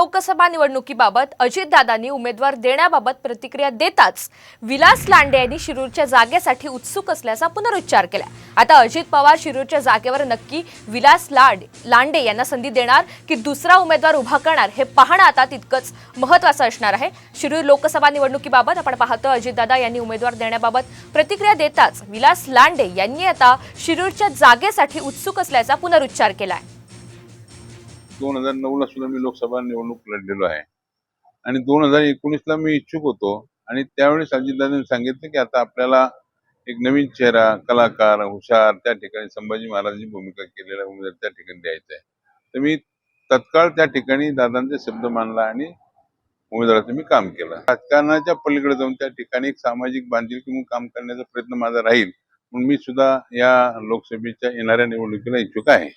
लोकसभा निवडणुकीबाबत अजितदादांनी उमेदवार देण्याबाबत प्रतिक्रिया देताच विलास लांडे यांनी शिरूरच्या जागेसाठी उत्सुक असल्याचा पुनरुच्चार केला. आता अजित पवार शिरूरच्या जागेवर नक्की विलास लाड लांडे यांना संधी देणार की दुसरा उमेदवार उभा करणार हे पाहणं आता तितकंच महत्वाचं असणार आहे. शिरूर लोकसभा निवडणुकीबाबत आपण पाहतो अजितदादा यांनी उमेदवार देण्याबाबत प्रतिक्रिया देताच विलास लांडे यांनी आता शिरूरच्या जागेसाठी उत्सुक असल्याचा पुनरुच्चार केला आहे दोन हजार नऊला सुद्धा मी लोकसभा निवडणूक लढलेलो आहे. आणि दोन हजार एकोणीसला मी इच्छुक होतो. आणि त्यावेळेस अजितदादांनी सांगितलं की आता आपल्याला एक नवीन चेहरा कलाकार हुशार त्या ठिकाणी संभाजी महाराजांची भूमिका केलेला उमेदवार त्या ठिकाणी द्यायचा आहे. तर मी तत्काळ त्या ठिकाणी दादांचे शब्द मानला आणि उमेदवाराचं मी काम केलं. राजकारणाच्या पलीकडे जाऊन त्या ठिकाणी एक सामाजिक बांधिलकी म्हणून काम करण्याचा प्रयत्न माझा राहील म्हणून मी सुद्धा या लोकसभेच्या येणाऱ्या निवडणुकीला इच्छुक आहे.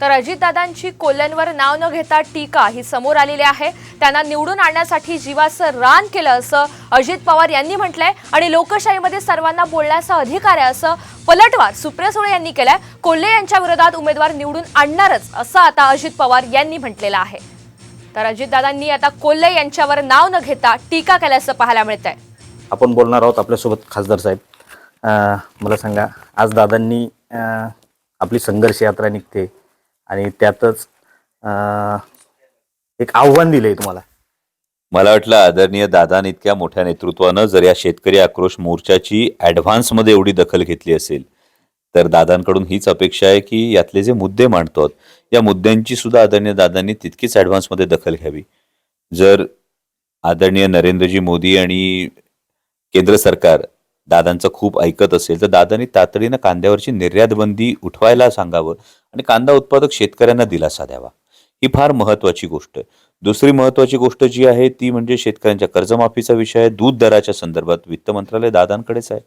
तर अजितदादांची कोल्ह्यांवर नाव न घेता टीका ही समोर आलेली आहे. त्यांना निवडून आणण्यासाठी जीवाचं रान केलं असं अजित पवार यांनी म्हटलंय आणि लोकशाहीमध्ये सर्वांना बोलण्याचा अधिकार आहे असं पलटवार सुप्रिया सुळे यांनी केलाय. कोल्हे यांच्या विरोधात उमेदवार निवडून आणणारच असं आता अजित पवार यांनी म्हटलेलं आहे. तर अजितदादांनी आता कोल्हे यांच्यावर नाव न घेता टीका केल्याचं पाहायला मिळत आहे आपण बोलणार आहोत आपल्यासोबत खासदार साहेब. मला सांगा आज दादांनी आपली संघर्ष यात्रा निघते. आणि त्यातच अं, एक आव्हान दिलंय तुम्हाला. मला वाटलं आदरणीय दादाने इतक्या मोठ्या नेतृत्वानं जर या शेतकरी आक्रोश मोर्चाची ॲडव्हान्समध्ये एवढी दखल घेतली असेल तर दादांकडून हीच अपेक्षा आहे की यातले जे मुद्दे मांडतात या मुद्द्यांची सुद्धा आदरणीय दादांनी तितकीच ॲडव्हान्समध्ये दखल घ्यावी. जर आदरणीय नरेंद्रजी मोदी आणि केंद्र सरकार दादांचं खूप ऐकत असेल तर दादांनी तातडीनं कांद्यावरची निर्यात बंदी उठवायला सांगावं आणि कांदा उत्पादक शेतकऱ्यांना दिलासा द्यावा. ही फार महत्वाची गोष्ट आहे. दुसरी महत्वाची गोष्ट जी आहे ती म्हणजे शेतकऱ्यांच्या कर्जमाफीचा विषय आहे. दूध दराच्या संदर्भात वित्त मंत्रालय दादांकडेच आहे.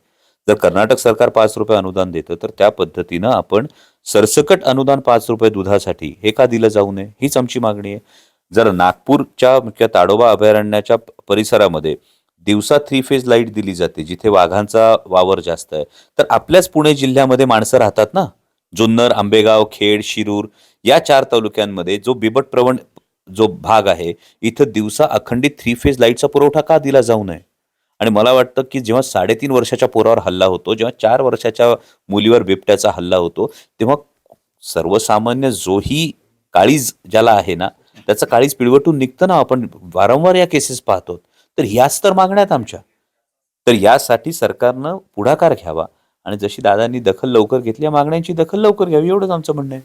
जर कर्नाटक सरकार पाच रुपये अनुदान देतं तर त्या पद्धतीनं आपण सरसकट अनुदान पाच रुपये दुधासाठी हे का दिलं जाऊ नये? हीच आमची मागणी आहे. जर नागपूरच्या मुख्य ताडोबा अभयारण्याच्या परिसरामध्ये दिवसा थ्री फेज लाइट दिली जाते जिथे वाघांचा वावर जास्त आहे तर आपल्याच पुणे जिल्ह्यामध्ये माणसं राहतात ना? जुन्नर आंबेगाव खेड शिरूर या चार तालुक्यांमध्ये जो बिबट प्रवण जो भाग आहे इथं दिवसा अखंडित थ्री फेज लाईटचा पुरवठा का दिला जाऊ नये? आणि मला वाटतं की जेव्हा साडेतीन वर्षाच्या पोरावर हल्ला होतो जेव्हा चार वर्षाच्या मुलीवर बिबट्याचा हल्ला होतो तेव्हा सर्वसामान्य जोही काळीज ज्याला आहे ना त्याचं काळीज पिळवटून निघतं ना आपण. वारंवार या केसेस पाहतो. तर ह्याच तर मागण्यात आमच्या. तर यासाठी सरकारनं पुढाकार घ्यावा. आणि जशी दादांनी दखल लवकर घेतली या मागण्यांची दखल लवकर घ्यावी एवढंच आमचं म्हणणं आहे.